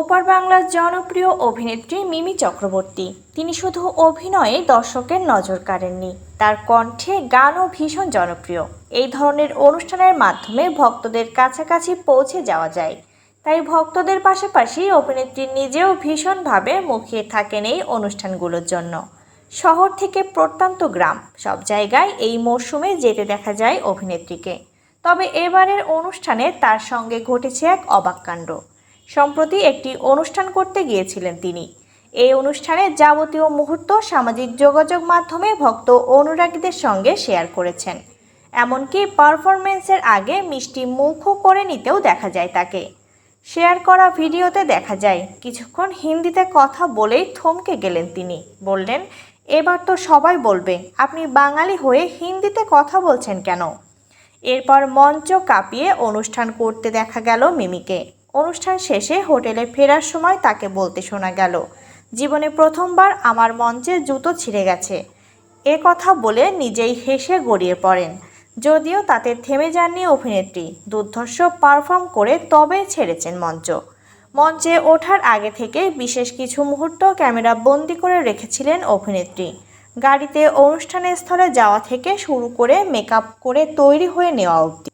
ওপার বাংলার জনপ্রিয় অভিনেত্রী মিমি চক্রবর্তী। তিনি শুধু অভিনয়ে দর্শকের নজর কাড়েননি, তার কণ্ঠে গানও ভীষণ জনপ্রিয়। এই ধরনের অনুষ্ঠানের মাধ্যমে ভক্তদের কাছাকাছি পৌঁছে যাওয়া যায়। তাই ভক্তদের পাশাপাশি অভিনেত্রী নিজেও ভীষণভাবে মুখিয়ে থাকেন এই অনুষ্ঠানগুলোর জন্য। শহর থেকে প্রত্যন্ত গ্রাম, সব জায়গায় এই মরশুমে যেতে দেখা যায় অভিনেত্রীকে। তবে এবারের অনুষ্ঠানে তার সঙ্গে ঘটেছে এক অবাক কাণ্ড। সম্প্রতি একটি অনুষ্ঠান করতে গিয়েছিলেন তিনি। এই অনুষ্ঠানে যাবতীয় মুহূর্ত, সামাজিক যোগাযোগ মাধ্যমে ভক্ত অনুরাগীদের সঙ্গে শেয়ার করেছেন। এমনকি পারফরমেন্সের আগে মিষ্টি মুখও করে নিতেও দেখা যায় তাকে। শেয়ার করা ভিডিওতে দেখা যায়, কিছুক্ষণ হিন্দিতে কথা বলেই থমকে গেলেন তিনি। বললেন, এবার তো সবাই বলবে, আপনি বাঙালি হয়ে হিন্দিতে কথা বলছেন কেন? এরপর মঞ্চ কাঁপিয়ে অনুষ্ঠান করতে দেখা গেল মিমিকে। অনুষ্ঠান শেষে হোটেলে ফেরার সময় তাকে বলতে শোনা গেল, জীবনে প্রথমবার আমার মঞ্চে জুতো ছিঁড়ে গেছে। এ কথা বলে নিজেই হেসে গড়িয়ে পড়েন। যদিও তাতে থেমে যাননি অভিনেত্রী, দুর্ধর্ষ পারফর্ম করে তবে ছেড়েছেন মঞ্চ। মঞ্চে ওঠার আগে থেকে বিশেষ কিছু মুহূর্ত ক্যামেরা বন্দি করে রেখেছিলেন অভিনেত্রী। গাড়িতে অনুষ্ঠানের স্থলে যাওয়া থেকে শুরু করে মেকআপ করে তৈরি হয়ে নেওয়া অবধি।